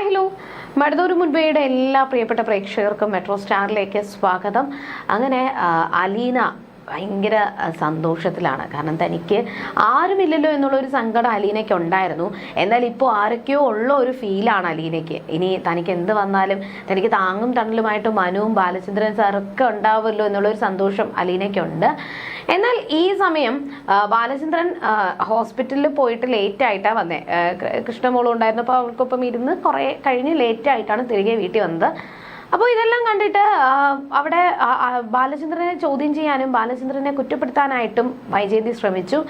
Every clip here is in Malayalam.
Hi hello. മടതൂർ മുൻപയുടെ എല്ലാ പ്രിയപ്പെട്ട പ്രേക്ഷകർക്കും മെട്രോ സ്റ്റാറിലേക്ക് സ്വാഗതം. അങ്ങനെ അലീന ഭയങ്കര സന്തോഷത്തിലാണ്. കാരണം തനിക്ക് ആരുമില്ലല്ലോ എന്നുള്ള ഒരു സങ്കടം അലീനയ്ക്ക് ഉണ്ടായിരുന്നു. എന്നാൽ ഇപ്പോൾ ആരൊക്കെയോ ഉള്ള ഒരു ഫീലാണ് അലീനയ്ക്ക്. ഇനി തനിക്ക് എന്ത് വന്നാലും തനിക്ക് താങ്ങും തണലുമായിട്ട് മനുവും ബാലചന്ദ്രൻ സാറൊക്കെ ഉണ്ടാവുമല്ലോ എന്നുള്ള ഒരു സന്തോഷം അലീനയ്ക്കുണ്ട്. എന്നാൽ ഈ സമയം ബാലചന്ദ്രൻ ഹോസ്പിറ്റലിൽ പോയിട്ട് ലേറ്റ് ആയിട്ടാണ് വന്നേ. കൃഷ്ണമോളും ഉണ്ടായിരുന്നപ്പോൾ അവൾക്കൊപ്പം ഇരുന്ന് കുറേ കഴിഞ്ഞ് ലേറ്റ് ആയിട്ടാണ് തിരികെ വീട്ടിൽ വന്നത്. അപ്പോൾ ഇതെല്ലാം കണ്ടിട്ട് അവിടെ ബാലചന്ദ്രനെ ചോദ്യം ചെയ്യാനും ബാലചന്ദ്രനെ കുറ്റപ്പെടുത്താനായിട്ടും വൈജയന്തി ശ്രമിച്ചു.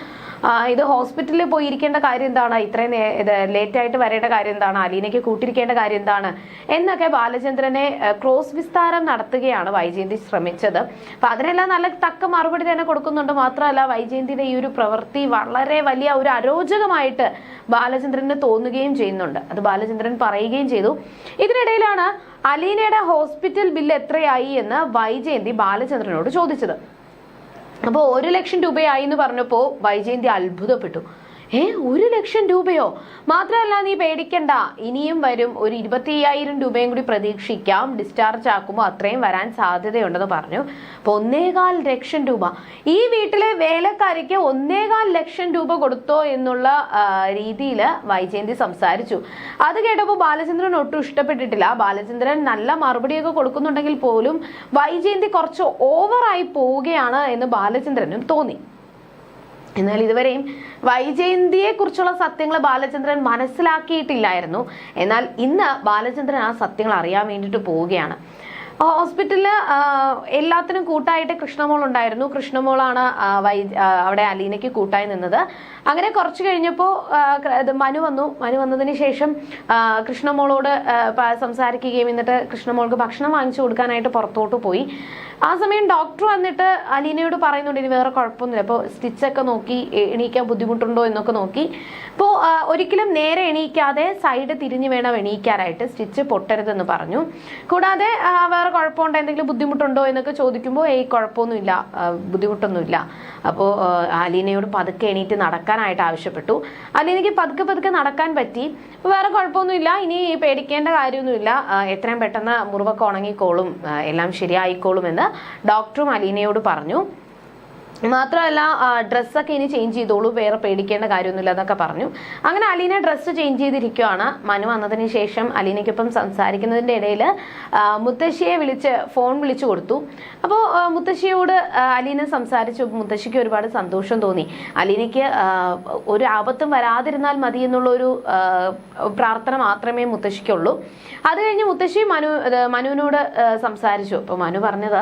ഇത് ഹോസ്പിറ്റലിൽ പോയിരിക്കേണ്ട കാര്യം എന്താണ്? ഇത്രയും നേ- ഇത് ലേറ്റ് ആയിട്ട് വരേണ്ട കാര്യം എന്താണ്? അലീനയ്ക്ക് കൂട്ടിരിക്കേണ്ട കാര്യം എന്താണ്? എന്നൊക്കെ ബാലചന്ദ്രനെ ക്രോസ് വിസ്താരം നടത്തുകയാണ് വൈജയന്തി ശ്രമിച്ചത്. അപ്പൊ അതിനെല്ലാം നല്ല തക്ക മറുപടി തന്നെ കൊടുക്കുന്നുണ്ട്. മാത്രമല്ല വൈജയന്തിയുടെ ഈ ഒരു പ്രവൃത്തി വളരെ വലിയ ഒരു അരോചകമായിട്ട് ബാലചന്ദ്രന് തോന്നുകയും ചെയ്യുന്നുണ്ട്. അത് ബാലചന്ദ്രൻ പറയുകയും ചെയ്തു. ഇതിനിടയിലാണ് അലീനയുടെ ഹോസ്പിറ്റൽ ബില്ല് എത്രയായി എന്ന് വൈജയന്തി ബാലചന്ദ്രനോട് ചോദിച്ചത്. അപ്പോൾ ഒരു ലക്ഷം രൂപയായി എന്ന് പറഞ്ഞപ്പോൾ വൈജയന്തി അത്ഭുതപ്പെട്ടു. ഏ ഒരു ലക്ഷം രൂപയോ? മാത്രമല്ല നീ പേടിക്കണ്ട. ഇനിയും വരും. ഒരു ഇരുപത്തി അയ്യായിരം രൂപയും കൂടി പ്രതീക്ഷിക്കാം. ഡിസ്ചാർജ് ആക്കുമ്പോൾ അത്രയും വരാൻ സാധ്യതയുണ്ടെന്ന് പറഞ്ഞു. അപ്പോൾ ഒന്നേകാൽ ലക്ഷം രൂപ. ഈ വീട്ടിലെ വേലക്കാരിക്ക് ഒന്നേകാൽ ലക്ഷം രൂപ കൊടുത്തോ എന്നുള്ള രീതിയിൽ വൈജയന്തി സംസാരിച്ചു. അത് കേട്ടപ്പോൾ ബാലചന്ദ്രൻ ഒട്ടും ഇഷ്ടപ്പെട്ടിട്ടില്ല. ബാലചന്ദ്രൻ നല്ല മറുപടിയൊക്കെ കൊടുക്കുന്നുണ്ടെങ്കിൽ പോലും വൈജയന്തി കുറച്ച് ഓവറായി പോവുകയാണ് എന്ന് ബാലചന്ദ്രനും തോന്നി. എന്നാൽ ഇതുവരെയും വൈജയന്തിയെ കുറിച്ചുള്ള സത്യങ്ങൾ ബാലചന്ദ്രൻ മനസ്സിലാക്കിയിട്ടില്ലായിരുന്നു. എന്നാൽ ഇന്ന് ബാലചന്ദ്രൻ ആ സത്യങ്ങൾ അറിയാൻ വേണ്ടിയിട്ട് പോവുകയാണ്. ഹോസ്പിറ്റലിൽ എല്ലാത്തിനും കൂട്ടായിട്ട് കൃഷ്ണമോൾ ഉണ്ടായിരുന്നു. കൃഷ്ണമോളാണ് അവിടെ അലീനയ്ക്ക് കൂട്ടായി നിന്നത്. അങ്ങനെ കുറച്ച് കഴിഞ്ഞപ്പോൾ മനു വന്നു. മനു വന്നതിന് ശേഷം കൃഷ്ണമോളോട് സംസാരിക്കുകയും എന്നിട്ട് കൃഷ്ണമോൾക്ക് ഭക്ഷണം വാങ്ങിച്ചു കൊടുക്കാനായിട്ട് പുറത്തോട്ട് പോയി. ആ സമയം ഡോക്ടർ വന്നിട്ട് അലീനയോട് പറയുന്നുണ്ട് ഇനി വേറെ കുഴപ്പമൊന്നുമില്ല. അപ്പോൾ സ്റ്റിച്ചൊക്കെ നോക്കി എണീക്കാൻ ബുദ്ധിമുട്ടുണ്ടോ എന്നൊക്കെ നോക്കി. അപ്പോൾ ഒരിക്കലും നേരെ എണീക്കാതെ സൈഡ് തിരിഞ്ഞ് വേണം എണീക്കാനായിട്ട് സ്റ്റിച്ച് പൊട്ടരുതെന്ന് പറഞ്ഞു. കൂടാതെ ആ, വേറെ കുഴപ്പമുണ്ടോ? എന്തെങ്കിലും ബുദ്ധിമുട്ടുണ്ടോ എന്നൊക്കെ ചോദിക്കുമ്പോൾ ഏയ് കുഴപ്പമൊന്നുമില്ല. ബുദ്ധിമുട്ടൊന്നുമില്ല. അപ്പോൾ അലീനയോട് പതുക്കെ എണീറ്റ് നടക്കാനായിട്ട് ആവശ്യപ്പെട്ടു. അലീനയ്ക്ക് പതുക്കെ പതുക്കെ നടക്കാൻ പറ്റി. വേറെ കുഴപ്പമൊന്നുമില്ല. ഇനി പേടിക്കേണ്ട കാര്യമൊന്നുമില്ല. എത്രയും പെട്ടെന്ന് മുറിവൊക്കെ ഉണങ്ങിക്കോളും. എല്ലാം ശരിയായിക്കോളും എന്ന് ഡോക്ടറും അലീനയോട് പറഞ്ഞു. മാത്രമല്ല ഡ്രസ്സൊക്കെ ഇനി ചേഞ്ച് ചെയ്തോളൂ വേറെ പേടിക്കേണ്ട കാര്യമൊന്നുമില്ല എന്നൊക്കെ പറഞ്ഞു. അങ്ങനെ അലീന ഡ്രസ്സ് ചേഞ്ച് ചെയ്തിരിക്കുകയാണ് മനു വന്നതിന് ശേഷം അലീനയ്ക്കൊപ്പം സംസാരിക്കുന്നതിന്റെ ഇടയിൽ മുത്തശ്ശിയെ വിളിച്ച് ഫോൺ വിളിച്ചു കൊടുത്തു. അപ്പോൾ മുത്തശ്ശിയോട് അലീന സംസാരിച്ചു. മുത്തശ്ശിക്ക് ഒരുപാട് സന്തോഷം തോന്നി. അലീനയ്ക്ക് ഒരു ആപത്തും വരാതിരുന്നാൽ മതി എന്നുള്ളൊരു പ്രാർത്ഥന മാത്രമേ മുത്തശ്ശിക്കുള്ളൂ. അത് കഴിഞ്ഞ് മുത്തശ്ശി മനു മനുവിനോട് സംസാരിച്ചു. അപ്പോൾ മനു പറഞ്ഞത്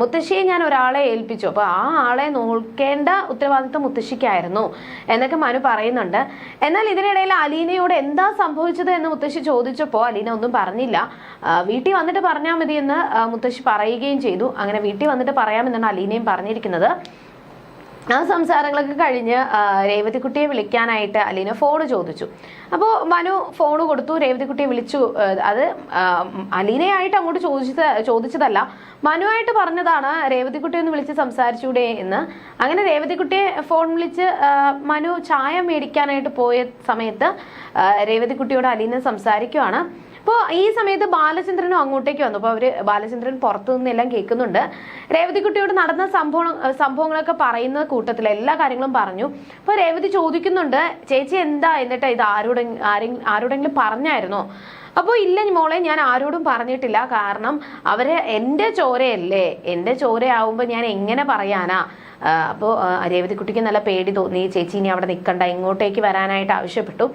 മുത്തശ്ശിയെ ഞാൻ ഒരാളെ ഏൽപ്പിച്ചു. അപ്പോൾ ആ ആളെ നോക്കേണ്ട ഉത്തരവാദിത്വം മുത്തശ്ശിക്കായിരുന്നു. എന്നൊക്കെ മനു പറയുന്നുണ്ട്. എന്നാൽ ഇതിനിടയിൽ അലീനയോട് എന്താ സംഭവിച്ചത് എന്ന് മുത്തശ്ശി ചോദിച്ചപ്പോൾ അലീന ഒന്നും പറഞ്ഞില്ല. വീട്ടിൽ വന്നിട്ട് പറഞ്ഞാൽ മതി എന്ന് മുത്തശ്ശി പറയുകയും ചെയ്തു. അങ്ങനെ വീട്ടിൽ വന്നിട്ട് പറയാമെന്നാണ് അലീനയും പറഞ്ഞിരിക്കുന്നത്. ആ സംസാരങ്ങളൊക്കെ കഴിഞ്ഞ് രേവതിക്കുട്ടിയെ വിളിക്കാനായിട്ട് അലീന ഫോൺ ചോദിച്ചു. അപ്പോൾ മനു ഫോൺ കൊടുത്തു രേവതിക്കുട്ടിയെ വിളിച്ചു. അത് അലീനയായിട്ട് അങ്ങോട്ട് ചോദിച്ചത് ചോദിച്ചതല്ല. മനുവായിട്ട് പറഞ്ഞതാണ് രേവതിക്കുട്ടിയെ ഒന്ന് വിളിച്ച് സംസാരിച്ചൂടെ എന്ന്. അങ്ങനെ രേവതിക്കുട്ടിയെ ഫോൺ വിളിച്ച് മനു ചായ മേടിക്കാനായിട്ട് പോയ സമയത്ത് രേവതിക്കുട്ടിയോട് അലീന സംസാരിക്കുവാണ്. അപ്പോൾ ഈ സമയത്ത് ബാലചന്ദ്രനും അങ്ങോട്ടേക്ക് വന്നു. അപ്പോൾ അവർ ബാലചന്ദ്രൻ പുറത്തു നിന്നെല്ലാം കേൾക്കുന്നുണ്ട്. രേവതിക്കുട്ടിയോട് നടന്ന സംഭവം സംഭവങ്ങളൊക്കെ പറയുന്ന കൂട്ടത്തിൽ എല്ലാ കാര്യങ്ങളും പറഞ്ഞു. അപ്പോൾ രേവതി ചോദിക്കുന്നുണ്ട് ചേച്ചി എന്താ? എന്നിട്ട് ഇത് ആരോടെ ആരെങ്കിലും ആരോടെങ്കിലും പറഞ്ഞായിരുന്നോ? അപ്പോൾ ഇല്ല മോളെ ഞാൻ ആരോടും പറഞ്ഞിട്ടില്ല. കാരണം അവർ എന്റെ ചോരയല്ലേ? എന്റെ ചോരയാവുമ്പോൾ ഞാൻ എങ്ങനെ പറയാനാ? അപ്പോൾ രേവതിക്കുട്ടിക്ക് നല്ല പേടി തോന്നി. ചേച്ചി ഇനി അവിടെ നിൽക്കണ്ട. ഇങ്ങോട്ടേക്ക് വരാനായിട്ട് ആവശ്യപ്പെട്ടു.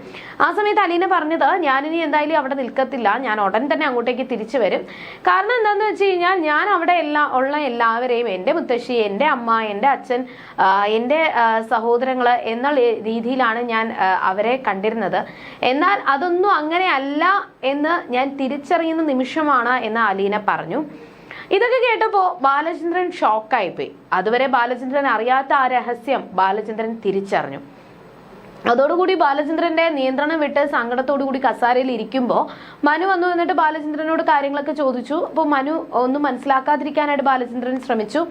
ആ സമയത്ത് അലീന പറഞ്ഞത് ഞാനിനി എന്തായാലും അവിടെ നിൽക്കത്തില്ല. ഞാൻ ഉടൻ തന്നെ അങ്ങോട്ടേക്ക് തിരിച്ചു വരും. കാരണം എന്താണെന്ന് വെച്ച് കഴിഞ്ഞാൽ ഞാൻ അവിടെ എല്ലാ ഉള്ള എല്ലാവരെയും എന്റെ മുത്തശ്ശി എന്റെ അമ്മ എന്റെ അച്ഛൻ എന്റെ സഹോദരങ്ങൾ എന്നുള്ള രീതിയിലാണ് ഞാൻ അവരെ കണ്ടിരുന്നത്. എന്നാൽ അതൊന്നും അങ്ങനെയല്ല എന്ന് ഞാൻ തിരിച്ചറിയുന്ന നിമിഷമാണ് എന്ന് അലീന പറഞ്ഞു. ഇതൊക്കെ കേട്ടപ്പോൾ ബാലചന്ദ്രൻ ഷോക്കായിപ്പോയി അതുവരെ ബാലചന്ദ്രൻ അറിയാത്ത ആ രഹസ്യം ബാലചന്ദ്രൻ തിരിച്ചറിഞ്ഞു. അതോടുകൂടി ബാലചന്ദ്രന്റെ നിയന്ത്രണം വിട്ട് സങ്കടത്തോടു കൂടി കസാരയിൽ ഇരിക്കുമ്പോൾ മനു വന്നു എന്നിട്ട് ബാലചന്ദ്രനോട് കാര്യങ്ങളൊക്കെ ചോദിച്ചു. അപ്പോൾ മനു ഒന്നും മനസ്സിലാക്കാതിരിക്കാനായിട്ട് ബാലചന്ദ്രൻ ശ്രമിച്ചു.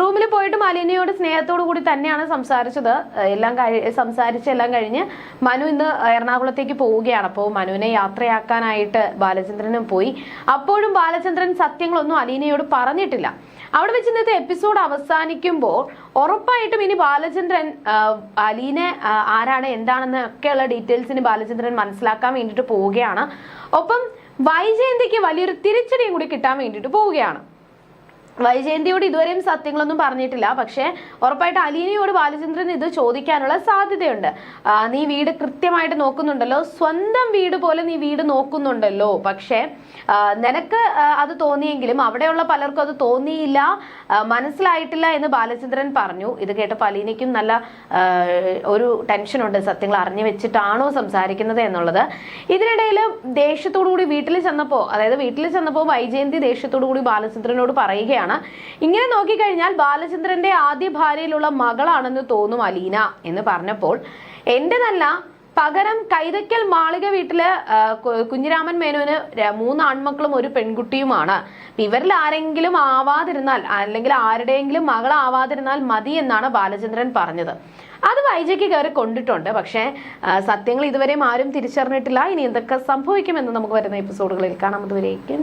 റൂമിൽ പോയിട്ട് മാലിന്യയോട് സ്നേഹത്തോടു കൂടി തന്നെയാണ് സംസാരിച്ചത്. എല്ലാം സംസാരിച്ച് എല്ലാം കഴിഞ്ഞ് മനു ഇന്ന് എറണാകുളത്തേക്ക് പോവുകയാണ്. അപ്പോൾ മനുവിനെ യാത്രയാക്കാനായിട്ട് ബാലചന്ദ്രനും പോയി. അപ്പോഴും ബാലചന്ദ്രൻ സത്യങ്ങളൊന്നും അലീനയോട് പറഞ്ഞിട്ടില്ല. അവിടെ വെച്ച് ഇന്നത്തെ എപ്പിസോഡ് അവസാനിക്കുമ്പോൾ ഉറപ്പായിട്ടും ഇനി ബാലചന്ദ്രൻ അലീനെ ആരാണ് എന്താണെന്ന് ഒക്കെയുള്ള ഡീറ്റെയിൽസിന് ബാലചന്ദ്രൻ മനസ്സിലാക്കാൻ വേണ്ടിയിട്ട് പോവുകയാണ്. ഒപ്പം വൈജയന്തിക്ക് വലിയൊരു തിരിച്ചടിയും കൂടി കിട്ടാൻ വേണ്ടിയിട്ട് പോവുകയാണ്. വൈജയന്തിയോട് ഇതുവരെയും സത്യങ്ങളൊന്നും പറഞ്ഞിട്ടില്ല. പക്ഷേ ഉറപ്പായിട്ട് അലീനയോട് ബാലചന്ദ്രൻ ഇത് ചോദിക്കാനുള്ള സാധ്യതയുണ്ട്. നീ വീട് കൃത്യമായിട്ട് നോക്കുന്നുണ്ടല്ലോ. സ്വന്തം വീട് പോലെ നീ വീട് നോക്കുന്നുണ്ടല്ലോ. പക്ഷേ നിനക്ക് അത് തോന്നിയെങ്കിലും അവിടെയുള്ള പലർക്കും അത് തോന്നിയില്ല മനസ്സിലായിട്ടില്ല എന്ന് ബാലചന്ദ്രൻ പറഞ്ഞു. ഇത് കേട്ടപ്പോൾ അലീനയ്ക്കും നല്ല ഒരു ടെൻഷനുണ്ട്. സത്യങ്ങൾ അറിഞ്ഞു വെച്ചിട്ടാണോ സംസാരിക്കുന്നത് എന്നുള്ളത്. ഇതിനിടയിൽ ദേഷ്യത്തോടു കൂടി വീട്ടിൽ ചെന്നപ്പോൾ അതായത് വീട്ടിൽ ചെന്നപ്പോൾ വൈജയന്തി ദേഷ്യത്തോടു കൂടി ബാലചന്ദ്രനോട് പറയുകയാണ്. ഇങ്ങനെ നോക്കിക്കഴിഞ്ഞാൽ ബാലചന്ദ്രന്റെ ആദ്യ ഭാര്യയിലുള്ള മകളാണെന്ന് തോന്നും അലീന എന്ന് പറഞ്ഞപ്പോൾ എന്റെതല്ല പകരം കൈതക്കൽ മാളിക വീട്ടിൽ കുഞ്ഞിരാമൻ മേനോന് മൂന്ന് ആൺമക്കളും ഒരു പെൺകുട്ടിയുമാണ്. ഇവരിൽ ആരെങ്കിലും ആവാതിരുന്നാൽ അല്ലെങ്കിൽ ആരുടെയെങ്കിലും മകളാവാതിരുന്നാൽ മതി എന്നാണ് ബാലചന്ദ്രൻ പറഞ്ഞത്. അത് വൈജയ്ക്ക് കയറി കൊണ്ടിട്ടുണ്ട്. പക്ഷേ സത്യങ്ങൾ ഇതുവരെയും ആരും തിരിച്ചറിഞ്ഞിട്ടില്ല. ഇനി എന്തൊക്കെ സംഭവിക്കുമെന്ന് നമുക്ക് വരുന്ന എപ്പിസോഡുകളിൽ കാണാം. അതുവരേക്കും